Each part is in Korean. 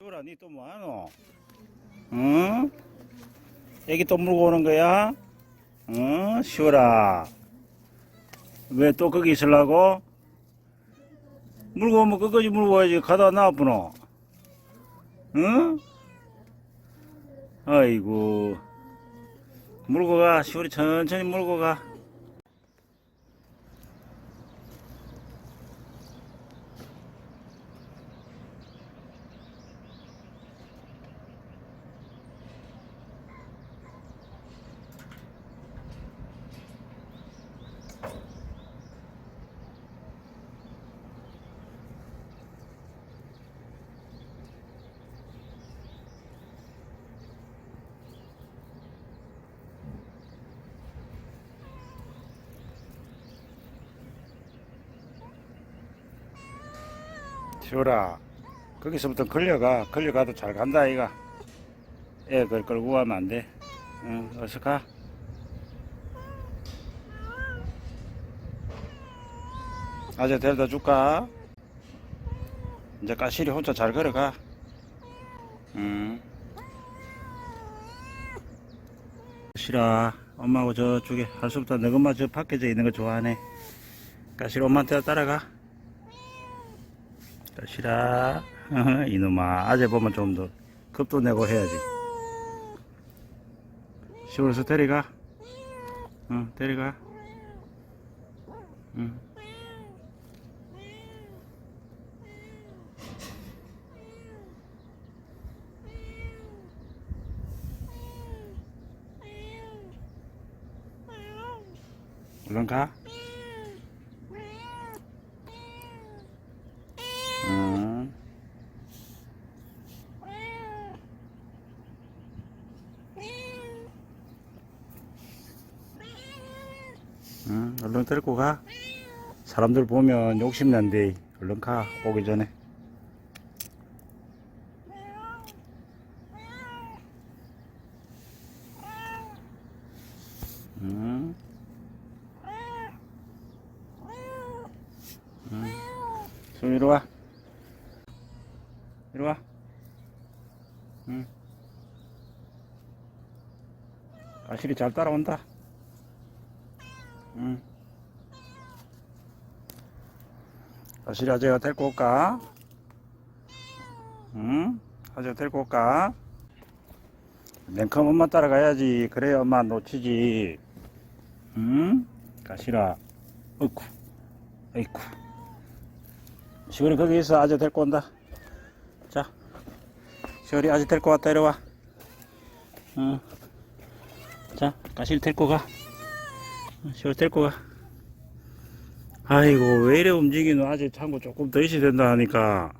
시오라 니 또 뭐하노? 응? 애기 또 물고 오는 거야? 응? 시오라 왜 또 거기 있으려고? 물고 오면 끝까지 물고 와야지 가다 나와보노 응? 아이고 물고 가 시오리 천천히 물고 가 시오라. 거기서부터 걸려가. 걸려가도 잘 간다 아이가. 애 그걸 끌고 가면 안 돼. 응 어서 가. 아재 데려다 줄까? 이제 까실이 혼자 잘 걸어가. 응. 싫어 엄마하고 저쪽에 할수 없다 너 엄마 저 밖에 저 있는 거 좋아하네. 까실 엄마한테 따라가 싫어 이놈아 아재 보면 좀더 겁도 내고 해야지. 시골에서 데려가. 응 데려가. 응. 얼른 가 응, 얼른 데리고 가. 사람들 보면 욕심난데, 얼른 가, 오기 전에. 응. 응. 손 이리 와. 이리 와. 응. 아실이 잘 따라온다. 응. 아실이 아재가 데리고 올까? 응? 아재가 데리고 올까? 맨컴 엄마 따라가야지. 그래야 엄마 놓치지. 응? 가시라. 어이쿠. 아이쿠. 시원이 거기 있어. 아재 데리고 온다. 자. 시원이 아재 데리고 왔다. 이리 와. 응. 자, 가실 데리고 가. 시원 데리고 가. 아이고, 왜 이래 움직이노? 아직 참고 조금 더 있어야 된다 하니까.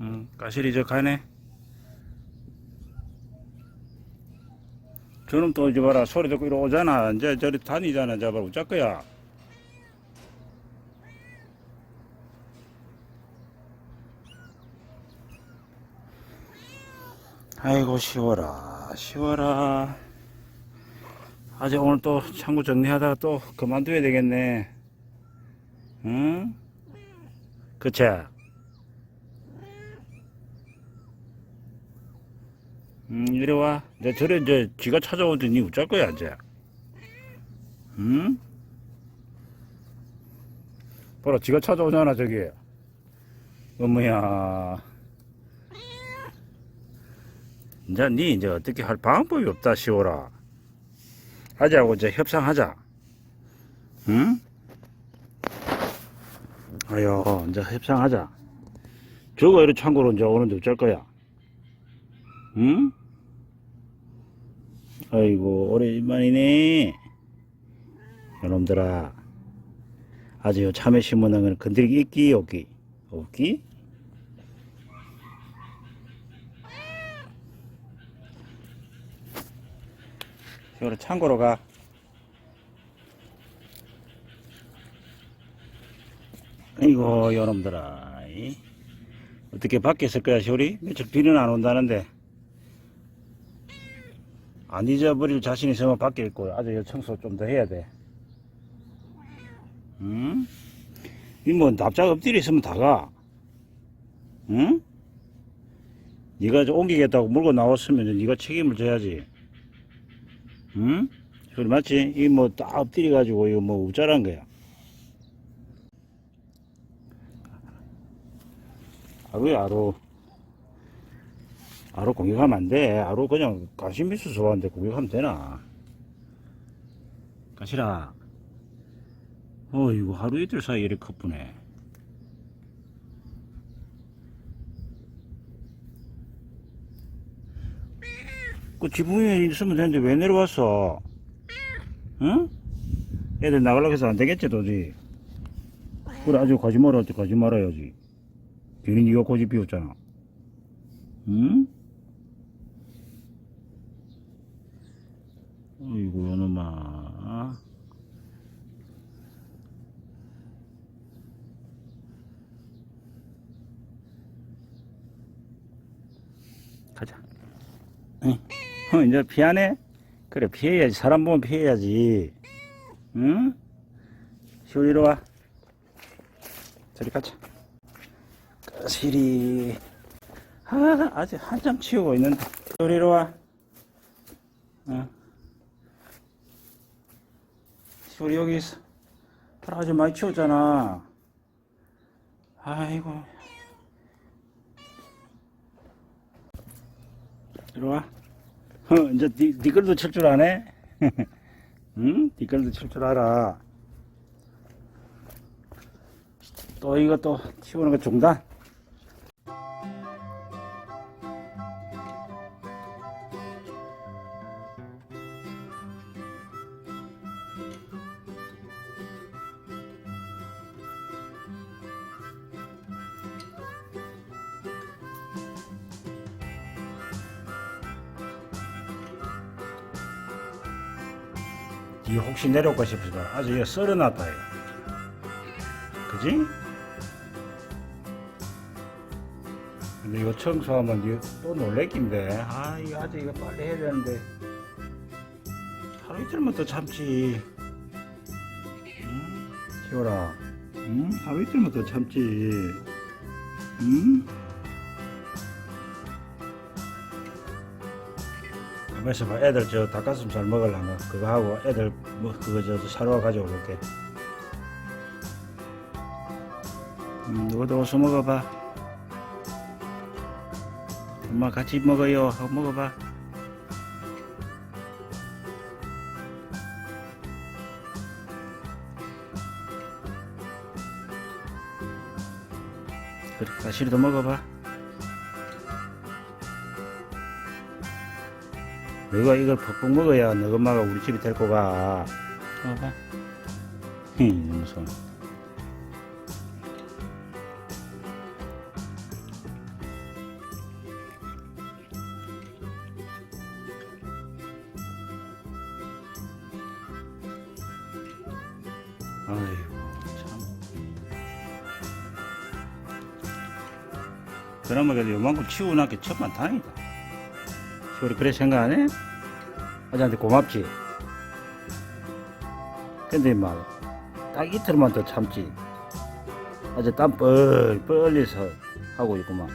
응, 가실이 저 가네. 저놈 또 이제 봐라. 소리 듣고 이리 오잖아. 이제 저리 다니잖아. 저 봐라. 어쩔 거야. 아이고, 쉬워라. 쉬워라. 아직 오늘 또 창고 정리하다가 또 그만둬야 되겠네. 응? 그치? 응, 이리 와. 이제 저래, 이제, 지가 찾아오는데 니 어쩔 거야, 이제. 응? 보라, 지가 찾아오잖아, 저기. 어머야. 이제 니 이제 어떻게 할 방법이 없다, 시오라. 하자고 이제 협상하자. 응? 아유, 이제 협상하자. 저거 이렇게 창고로 이제 오는데 어쩔 거야? 응? 아이고, 오랜만이네. 여러분들아, 아주 요 참외 건 건드리기 있기, 없기? 없기? 이거를 창고로 가. 아이고, 여러분들아. 이. 어떻게 있을 거야, 시오리? 며칠 비는 안 온다는데. 안 잊어버릴 자신 있으면 밖에 있고, 아주 이 청소 좀 더 해야 돼. 응? 이뭐 납작 엎드려 있으면 다 가. 응? 네가 저 옮기겠다고 물고 나왔으면 네가 책임을 져야지. 응? 소리 맞지? 이 뭐 딱 엎드려 가지고 이거 뭐 우짜란 거야. 아루야 아루. 아루 공격하면 안 돼. 아루 그냥 있어서 좋아하는데 공격하면 되나? 가시라. 어이구 하루 이틀 사이에 이렇게 커쁘네. 그 지붕에 있으면 되는데 왜 내려왔어? 응? 애들 나가려고 해서 안 되겠지 도저히. 그래 아주 가지 할때 가지 말아야지. 괜히 니가 고집 피웠잖아. 응? 어이구 요놈아. 가자. 응. 어, 이제 피하네? 그래, 피해야지. 사람 보면 피해야지. 응? 시우리로 와. 저리 가자. 까시리. 아, 아직 한참 치우고 있는데. 시우리로 와. 어. 시우리 여기 있어. 털 아주 많이 치웠잖아. 아이고. 이리 와. 어, 이제 니, 니 걸도 칠 줄 아네? 응? 니 걸도 칠 줄 알아. 또 이거 또 치우는 거 중단? 니 혹시 내려올까 싶어서 아주 이거 썰어놨다 이거. 그지? 근데 이거 청소하면 이거 또 놀래킨데 아 이거 아직 이거 빨리 해야 되는데 하루 이틀만 더 참지 응? 지호라 응? 하루 이틀만 더 참지 응? 있어봐 애들 저 닭가슴살 먹으려면 그거 하고 애들 뭐 그거 저 사러 와 가지고 올게. 음, 너도 어서 먹어봐. 엄마 같이 먹어요. 하고 먹어봐. 그래 가시리도 먹어봐 너가 이걸 퍽퍽 먹어야 너 엄마가 우리 집에 데리고 가. 봐봐. 히, 무서워. 아이고, 참. 그나마 그래도 요만큼 치워놨기 천만 다행이다. 우리 그래 생각 안 해? 아저한테 고맙지? 근데 막, 딱 이틀만 더 참지. 아저 땀 뻘뻘 흘려서 하고 있구만.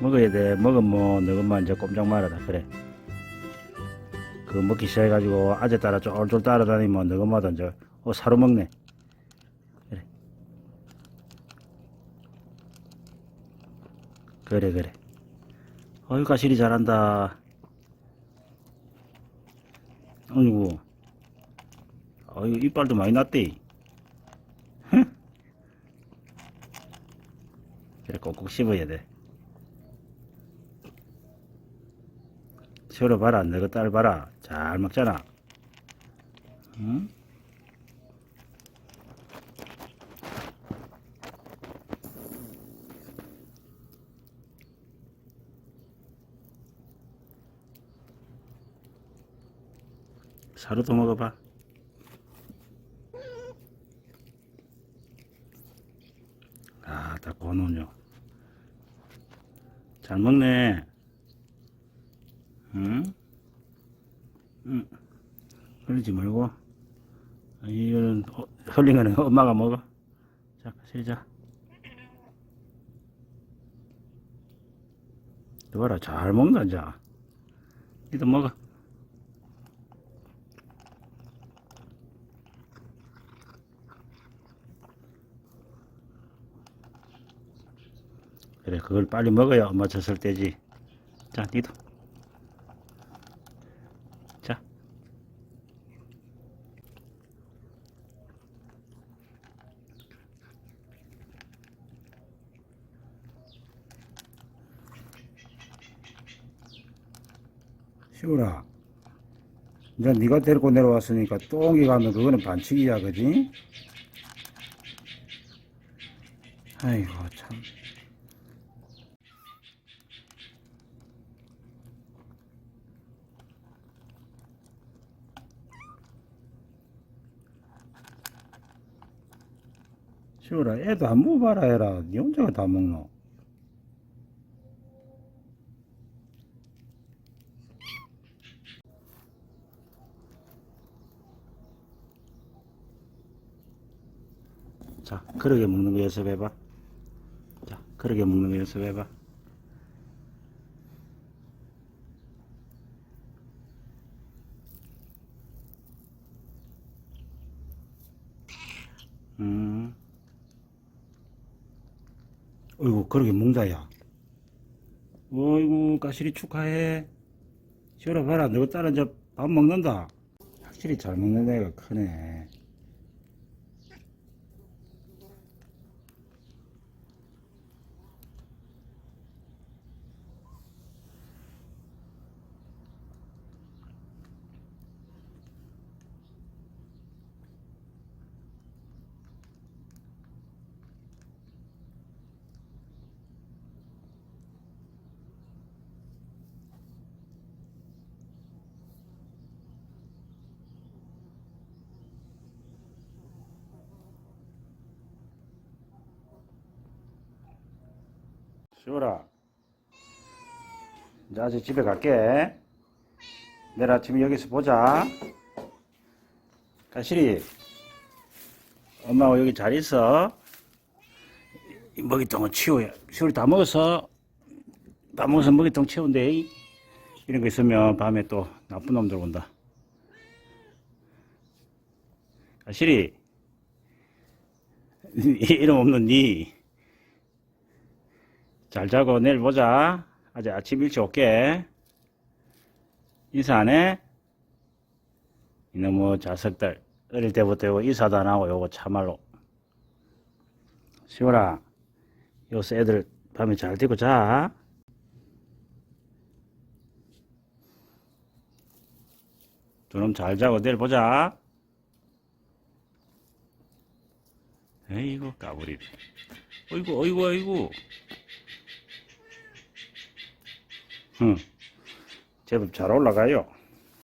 먹어야 돼. 먹으면 너것만 이제 꼼짝 말아라. 그래. 그 먹기 시작해가지고 아재 따라 쫄쫄 따라다니면 너것마다 이제 어, 사료 먹네. 그래. 그래, 그래. 어이 가시리 잘한다. 아이고. 어이 이빨도 많이 났대. 그래 꼭꼭 씹어야 돼. 시원해 봐라. 너가 딸 봐라. 잘 먹잖아. 응? 사료도 먹어봐. 아, 다 고노뇨. 잘 먹네. 응? 응. 그러지 말고. 이거는 어, 흘린 거는 엄마가 먹어. 자, 시작. 봐라, 잘 먹는다, 이제. 니도 먹어. 그래, 그걸 빨리 먹어야 엄마 젖을 때지. 자, 니도. 자. 시우라. 이제 네가 데리고 내려왔으니까 똥이 가면 그거는 반칙이야, 그지? 아이고, 참. 시우라, 애도 안 먹어봐라 해라. 니 혼자가 다 먹노. 자, 그러게 먹는 거 연습해봐. 자, 그러게 먹는 거 연습해봐. 음. 어이구, 그러게 먹다야. 어이구, 까실이 축하해. 시원아 봐라, 너 딸은 이제 밥 먹는다. 확실히 잘 먹는 애가 크네. 시원아. 이제 아직 집에 갈게. 내일 아침에 여기서 보자. 가실이. 엄마가 여기 잘 있어. 이 먹이통은 치워야. 시원이 다 먹었어. 다 먹어서 먹이통 치운대. 이런 거 있으면 밤에 또 나쁜 놈들 온다. 가실이. 이름 없는 니. 잘 자고 내일 보자. 아직 아침 일찍 올게. 인사 안 해? 이놈의 자석들. 어릴 때부터 인사도 안 하고 요거 참말로. 시원아, 요새 애들 밤에 잘 되고 자. 두놈 잘 자고 내일 보자. 에이구, 까불이. 어이구, 어이구, 어이구. 응. 제법 잘 올라가요.